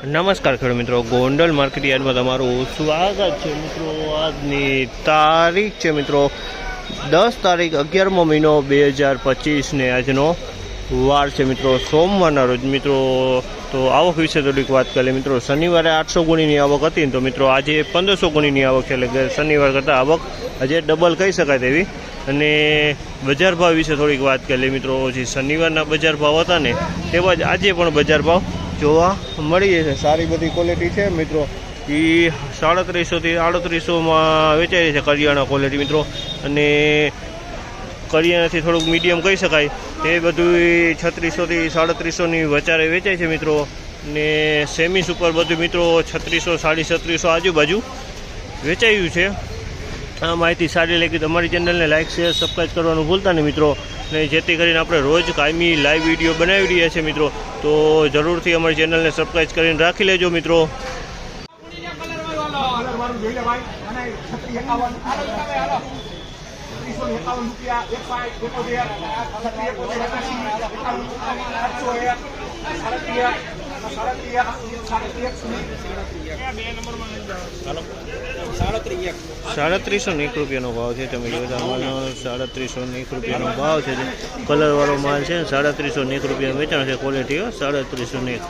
નમસ્કાર ખેડૂત મિત્રો, ગોંડલ માર્કેટ યાર્ડમાં તમારું સ્વાગત છે મિત્રો. આજની તારીખ છે મિત્રો, દસ તારીખ અગિયારમો મહિનો બે હજાર પચીસને આજનો વાર છે મિત્રો, સોમવારના રોજ. મિત્રો, તો આવક વિશે થોડીક વાત કરીએ મિત્રો, શનિવારે આઠસો ગુણીની આવક હતી તો મિત્રો, આજે પંદરસો ગુણીની આવક છે. એટલે શનિવાર કરતાં આવક આજે ડબલ કહી શકાય તેવી. અને બજાર ભાવ વિશે થોડીક વાત કરીએ મિત્રો, જે શનિવારના બજાર ભાવ હતા ને, તેવા જ આજે પણ બજાર ભાવ જોવા મળી છે. સારી બધી ક્વોલિટી છે મિત્રો. એ સાડત્રીસોથી આડત્રીસોમાં વેચાય છે કરિયાણા ક્વોલિટી મિત્રો. અને કરિયાણાથી થોડુંક મીડિયમ કહી શકાય. તે બધું છત્રીસોથી સાડત્રીસોની વચારે વેચાય છે મિત્રો. ને સેમી ઉપર બધું મિત્રો છત્રીસો, સાડી છત્રીસો આજુબાજુ વેચાયું છે. આ માહિતી સારી લાગી તો અમારી ચેનલને લાઇક શેર સબસ્ક્રાઈબ કરવાનું ભૂલતા નહીં મિત્રો. અને જેથી કરીને આપણે રોજ કાયમી લાઈવ વીડિયો બનાવી રહ્યા છીએ મિત્રો. તો જરૂરથી અમારી ચેનલને સબસ્ક્રાઈબ કરીને રાખી લેજો મિત્રો. રૂપિયા સાડત્રીસ એક રૂપિયાનો ભાવ છે તમે જોતા માલનો સાડત્રીસો એક રૂપિયાનો ભાવ છે કલરવાળો માલ છે સાડત્રીસો એક રૂપિયા વેચાણ છે ક્વોલિટીઓ સાડત્રીસો એક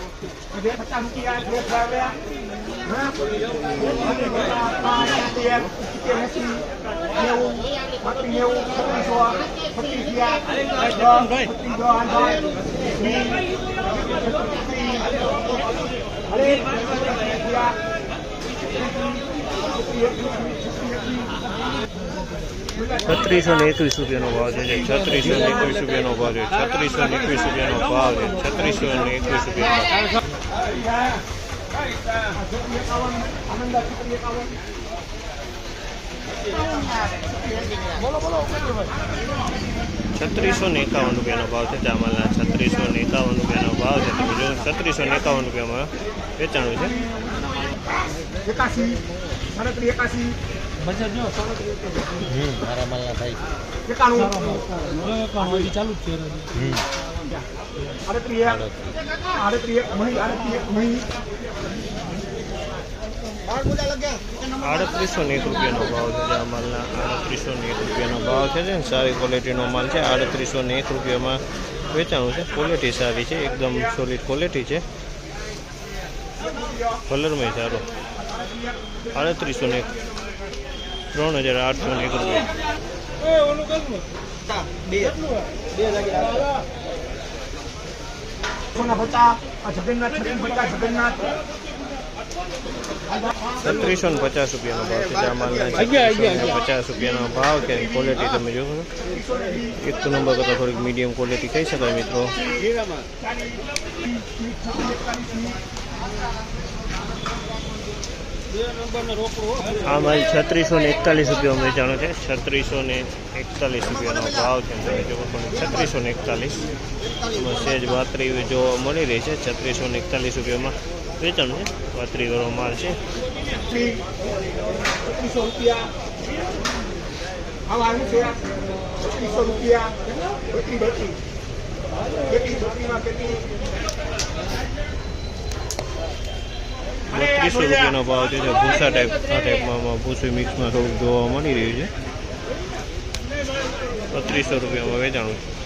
છત્રીસો ને એકવીસ રૂપિયાનો ભાવ છે છત્રીસો ને એકવીસ રૂપિયાનો ભાવ છે, છત્રીસો ને એકવીસ રૂપિયાનો ભાવ છે, છત્રીસો ને એકવીસ રૂપિયાનો. છત્રીસો ને એકાવન રૂપિયાનો ભાવ છે ચામલના. છત્રીસો ને એકાવન રૂપિયાનો ભાવ છે. છત્રીસો ને એકાવન રૂપિયામાં વેચાણું છે. એકાસી મારા માલના ભાઈ. એકાણું ચાલુ આડત્રીસ આડત્રીસ મહી આડત્રીસ મહી આડત્રીસો ને એક રૂપિયાનો ભાવ છે આ માલના આડત્રીસો ને એક રૂપિયાનો ભાવ છે ને સારી ક્વોલિટીનો માલ છે. આડત્રીસો ને એક રૂપિયામાં વેચાણું છે. ક્વોલિટી સારી છે. એકદમ સોલિડ ક્વોલિટી છે. કલરમાં સારો. આડત્રીસો ને એક ત્રણ હજાર આઠસો ને એક રૂપિયા. છત્રીસ ને પચાસ રૂપિયાનો ભાવ છે આ માલના પચાસ રૂપિયાનો ભાવ છે ક્વોલિટી તમે જોવો છો એક તો નંબર કરતાં થોડીક મીડિયમ ક્વોલિટી કહી શકાય મિત્રો. આ માલ છત્રીસો ને એકતાલીસ રૂપિયા વેચાણો છે. છત્રીસો ને એકતાલીસ રૂપિયાનો ભાવ છે. તમે જોવો છત્રીસો ને એકતાલીસ. સેજ વાતરી જોવા મળી રહી છે. છત્રીસો ને એકતાલીસ રૂપિયામાં વેચાણ છે. વાતરીવાળો માલ છે. રૂપિયા. બત્રીસો રૂપિયાનો ભાવ છે જે ભૂસા ટાઈપ આ ટાઈપમાં ભૂસી મિક્સમાં થોડુંક જોવા મળી રહ્યું છે. બત્રીસો રૂપિયામાં વેચાણું છે.